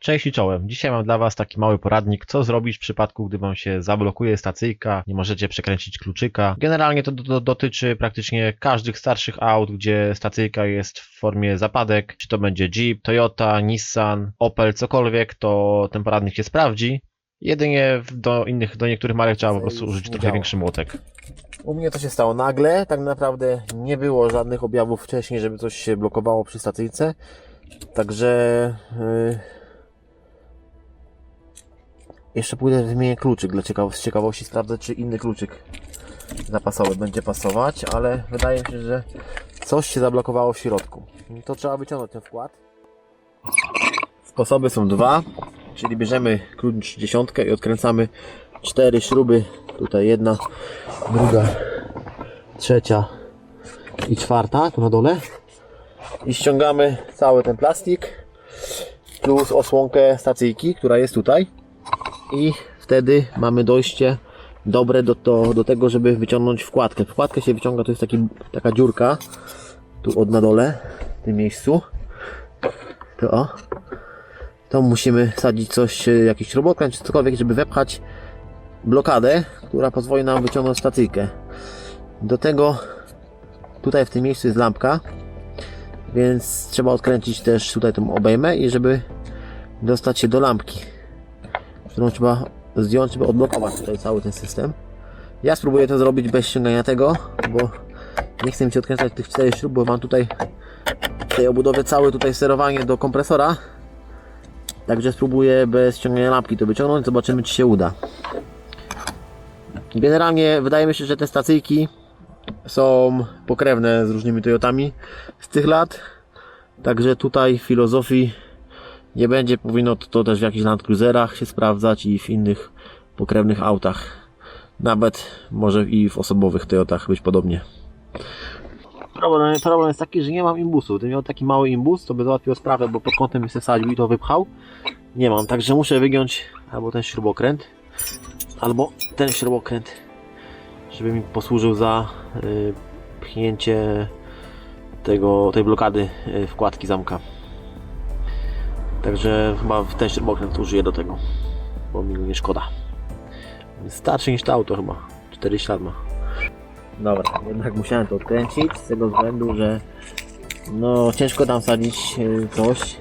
Cześć i czołem. Dzisiaj mam dla Was taki mały poradnik, co zrobić w przypadku, gdy Wam się zablokuje stacyjka, nie możecie przekręcić kluczyka. Generalnie to do, do, dotyczy praktycznie każdych starszych aut, gdzie stacyjka jest w formie zapadek, czy to będzie Jeep, Toyota, Nissan, Opel, cokolwiek, to ten poradnik się sprawdzi. Jedynie do innych, do niektórych marek trzeba po prostu użyć trochę większy młotek. U mnie to się stało nagle, tak naprawdę nie było żadnych objawów wcześniej, żeby coś się blokowało przy stacyjce. Także yy, jeszcze pójdę wymienię kluczyk dla ciekaw z ciekawości sprawdzę czy inny kluczyk zapasowy będzie pasować, ale wydaje mi się, że coś się zablokowało w środku. To trzeba wyciągnąć ten wkład. Sposoby są dwa, czyli bierzemy klucz 30 i odkręcamy cztery śruby. Tutaj jedna, druga, trzecia i czwarta tu na dole. I ściągamy cały ten plastik plus osłonkę stacyjki, która jest tutaj. I wtedy mamy dojście dobre do, do, do tego, żeby wyciągnąć wkładkę. Wkładkę się wyciąga, to jest taki, taka dziurka tu od na dole, w tym miejscu. To o. To musimy wsadzić coś, e, jakiś śrubokręt czy cokolwiek, żeby wepchać blokadę, która pozwoli nam wyciągnąć stacyjkę. Do tego tutaj w tym miejscu jest lampka, więc trzeba odkręcić też tutaj tą obejmę i żeby dostać się do lampki, którą trzeba zdjąć, żeby odblokować tutaj cały ten system. Ja spróbuję to zrobić bez ściągania tego, bo nie chcę mi się odkręcać tych czterech śrub, bo mam tutaj w tej obudowie całe tutaj sterowanie do kompresora. Także spróbuję bez ściągania lampki to wyciągnąć, zobaczymy czy się uda. Generalnie wydaje mi się, że te stacyjki są pokrewne z różnymi Toyotami z tych lat. Także tutaj filozofii nie będzie powinno to, to też w jakichś Land Cruiserach się sprawdzać i w innych pokrewnych autach. Nawet może i w osobowych Toyotach być podobnie. Problem, problem jest taki, że nie mam imbusu. Gdybym miał taki mały imbus, to by załatwił sprawę, bo pod kątem by się wsadził i to wypchał. Nie mam, także muszę wygiąć albo ten śrubokręt, albo ten śrubokręt, żeby mi posłużył za y, pchnięcie tego, tej blokady y, wkładki zamka. Także chyba w ten śrubokręt użyję do tego, bo mi go nie szkoda. Starszy niż to auto chyba, 4 lat ma. Dobra, jednak musiałem to odkręcić z tego względu, że no ciężko tam wsadzić y, coś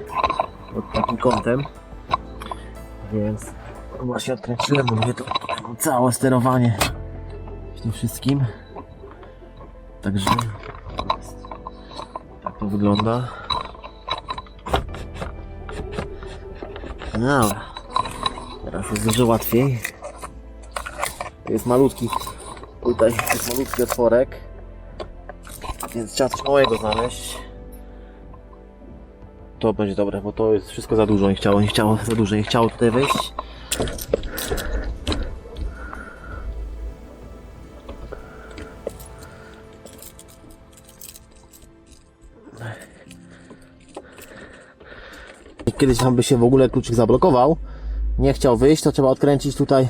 pod takim kątem. Więc właśnie odkręciłem, bo mnie to całe sterowanie tym wszystkim. Także tak to wygląda. No. Teraz jest dużo łatwiej. To jest malutki. Tutaj jest malutki otworek. Więc trzeba coś małego znaleźć. To będzie dobre, bo to jest wszystko za dużo. Nie chciało, nie chciało, za dużo nie chciało tutaj wejść. Kiedyś tam by się w ogóle kluczyk zablokował, nie chciał wyjść, to trzeba odkręcić tutaj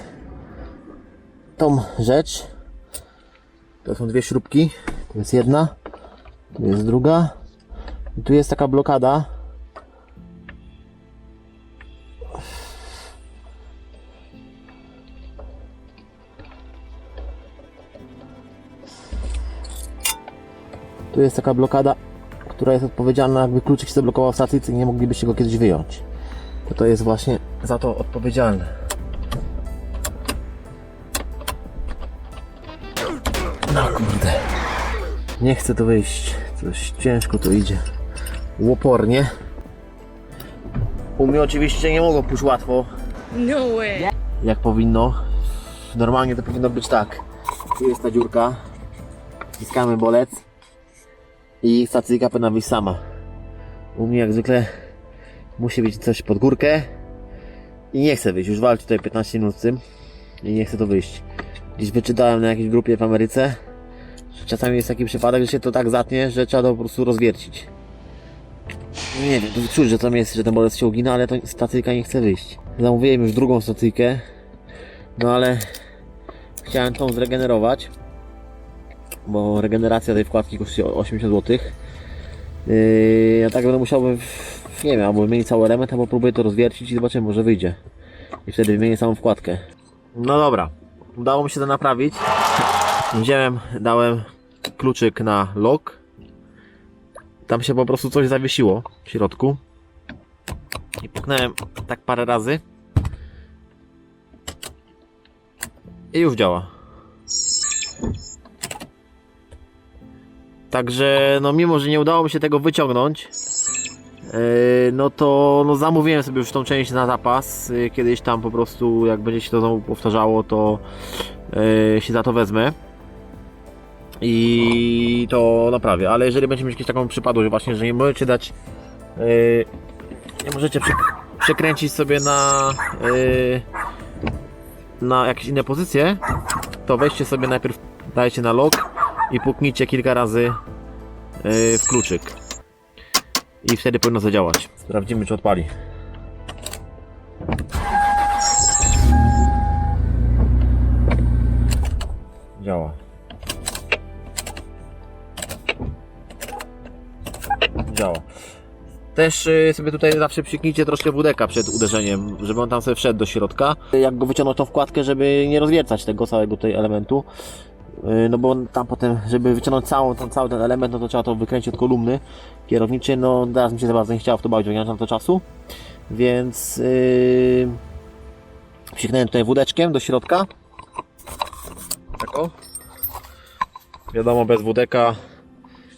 tą rzecz. To są dwie śrubki. Tu jest jedna, tu jest druga. I tu jest taka blokada. Tu jest taka blokada, która jest odpowiedzialna, jakby kluczyk się zablokował w stacyjce i nie moglibyście go kiedyś wyjąć. To to jest właśnie za to odpowiedzialne. No kurde. Nie chcę to wyjść. Coś ciężko to idzie. Łopornie. U mnie oczywiście nie mogło pójść łatwo, No way. jak powinno. Normalnie to powinno być tak. Tu jest ta dziurka. Wciskamy bolec. I stacyjka powinna wyjść sama. U mnie jak zwykle musi być coś pod górkę. I nie chcę wyjść. Już walczę tutaj 15 minut z tym. I nie chcę to wyjść. Gdzieś wyczytałem na jakiejś grupie w Ameryce, że czasami jest taki przypadek, że się to tak zatnie, że trzeba to po prostu rozwiercić. No nie wiem, czuć, że tam jest, że ten bolec się ugina, ale to stacyjka nie chce wyjść. Zamówiłem już drugą stacyjkę, no ale chciałem tą zregenerować, bo regeneracja tej wkładki kosztuje 80 zł. Yy, ja tak będę musiał w- Nie wiem, albo wymienić cały element, albo próbuję to rozwiercić i zobaczymy, może wyjdzie. I wtedy wymienię całą wkładkę. No dobra, udało mi się to naprawić. Wziąłem, dałem kluczyk na lock. Tam się po prostu coś zawiesiło w środku. I puknąłem tak parę razy. I już działa. Także, no mimo, że nie udało mi się tego wyciągnąć, yy, no to no zamówiłem sobie już tą część na zapas. Yy, Kiedyś tam po prostu, jak będzie się to znowu powtarzało, to yy, się za to wezmę. I to naprawię, ale jeżeli będzie mieć jakieś taką przypadłość właśnie, że nie możecie dać nie możecie przekręcić sobie na na jakieś inne pozycje, to weźcie sobie najpierw dajcie na lock i puknijcie kilka razy yy, w kluczyk. I wtedy powinno zadziałać. Sprawdzimy czy odpali. Działa. Działa. Też y, sobie tutaj zawsze psiknijcie troszkę wódeka przed uderzeniem, żeby on tam sobie wszedł do środka. Jak go wyciągnąć tą wkładkę, żeby nie rozwiercać tego całego tutaj elementu. Y, No bo tam potem, żeby wyciągnąć całą, ten, cały ten element, no to trzeba to wykręcić od kolumny kierowniczej. No teraz mi się za bardzo nie chciało w to bawić, nie mam to czasu. Więc yy, psiknąłem tutaj wódeczkiem do środka. Tak o. Wiadomo, bez wódeka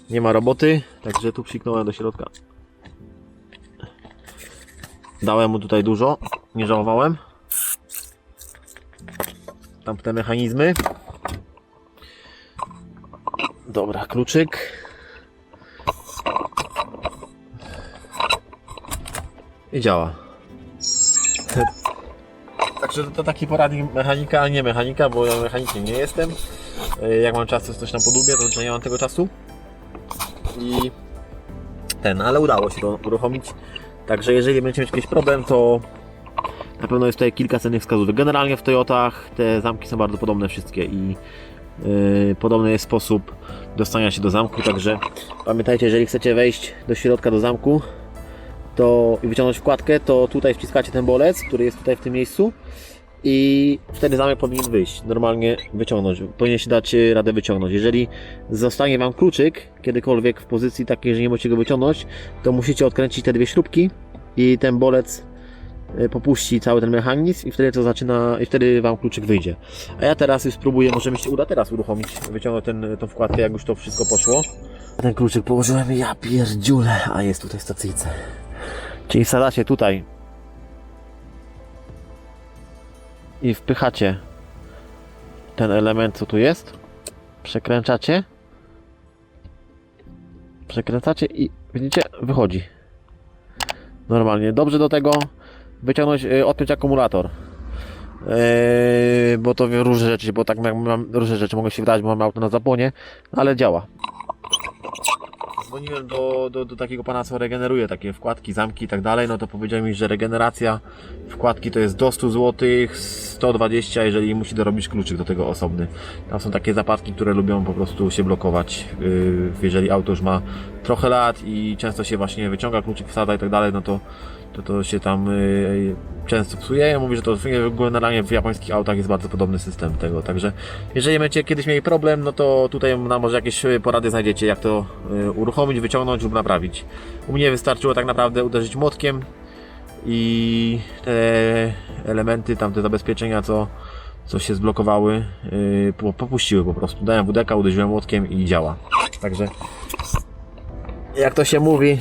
nie ma roboty, także tu psiknąłem do środka. Dałem mu tutaj dużo, nie żałowałem. Tam te mechanizmy. Dobra, kluczyk. I działa. Także to, taki poradnik mechanika, a nie mechanika, bo ja mechanikiem nie jestem. E, Jak mam czas, to coś tam podłubię, to znaczy nie mam tego czasu. I ten, ale udało się to uruchomić. Także jeżeli będziecie mieć jakiś problem, to na pewno jest tutaj kilka cennych wskazówek. Generalnie w Toyotach te zamki są bardzo podobne wszystkie i podobny jest sposób dostania się do zamku, także pamiętajcie, jeżeli chcecie wejść do środka do zamku to i wyciągnąć wkładkę, to tutaj wciskacie ten bolec, który jest tutaj w tym miejscu i wtedy zamek powinien wyjść, normalnie wyciągnąć, powinien się dać e, radę wyciągnąć. Jeżeli zostanie Wam kluczyk kiedykolwiek w pozycji takiej, że nie możecie go wyciągnąć, to musicie odkręcić te dwie śrubki i ten bolec popuści cały ten mechanizm i wtedy to zaczyna, i wtedy Wam kluczyk wyjdzie. A ja teraz już spróbuję, może mi się uda teraz uruchomić, wyciągnąć ten, tą wkładkę, jak już to wszystko poszło. Ten kluczyk położyłem, ja pierdziule, a jest tutaj w stacyjce. Czyli wsadzacie tutaj i wpychacie ten element, co tu jest, przekręcacie, przekręcacie i widzicie, wychodzi. Normalnie. Dobrze do tego wyciągnąć, y, odpiąć akumulator. Yy, bo to różne rzeczy, bo tak jak mam różne rzeczy mogą się wydać, bo mam auto na zapłonie, ale działa. Dzwoniłem do, do, do takiego pana, co regeneruje takie wkładki, zamki i tak dalej, no to powiedział mi, że regeneracja wkładki to jest do 100 zł, 120, jeżeli musi dorobić kluczyk do tego osobny. Tam są takie zapadki, które lubią po prostu się blokować, yy, jeżeli auto już ma trochę lat i często się właśnie wyciąga kluczyk, wsadza i tak dalej, no to to, to się tam yy, często psuje. Ja mówię, że to generalnie w japońskich autach jest bardzo podobny system tego. Także jeżeli będziecie kiedyś mieli problem, no to tutaj na może jakieś porady znajdziecie, jak to uruchomić, wyciągnąć lub naprawić. U mnie wystarczyło tak naprawdę uderzyć młotkiem i te elementy, tam te zabezpieczenia, co, co się zblokowały, po- popuściły po prostu. Dałem WDK, uderzyłem młotkiem i działa. Także jak to się mówi,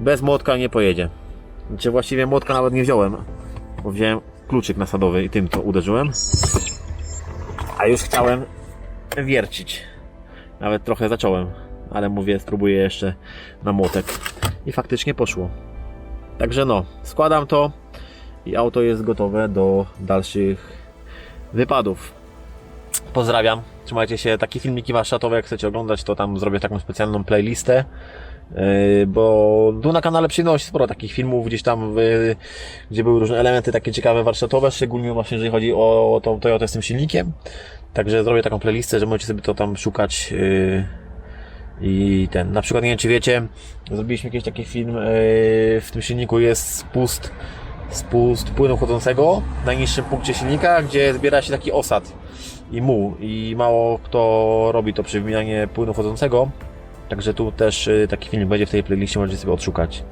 bez młotka nie pojedzie. Znaczy właściwie młotka nawet nie wziąłem, bo wziąłem kluczyk nasadowy i tym to uderzyłem. A już chciałem wiercić. Nawet trochę zacząłem, ale mówię, spróbuję jeszcze na młotek. I faktycznie poszło. Także no, składam to i auto jest gotowe do dalszych wypadów. Pozdrawiam, trzymajcie się. Takie filmiki warsztatowe, jak chcecie oglądać, to tam zrobię taką specjalną playlistę. Yy, bo tu na kanale przynosi sporo takich filmów gdzieś tam, yy, gdzie były różne elementy takie ciekawe warsztatowe, szczególnie właśnie jeżeli chodzi o, tą Toyotę z tym silnikiem. Także zrobię taką playlistę, że możecie sobie to tam szukać yy, I ten, na przykład nie wiem czy wiecie, zrobiliśmy kiedyś taki film, w tym silniku jest spust, spust płynu chodzącego w najniższym punkcie silnika, gdzie zbiera się taki osad i muł i mało kto robi to przewijanie płynu chodzącego. Także tu też yy, taki film będzie w tej playliście, możecie sobie odszukać.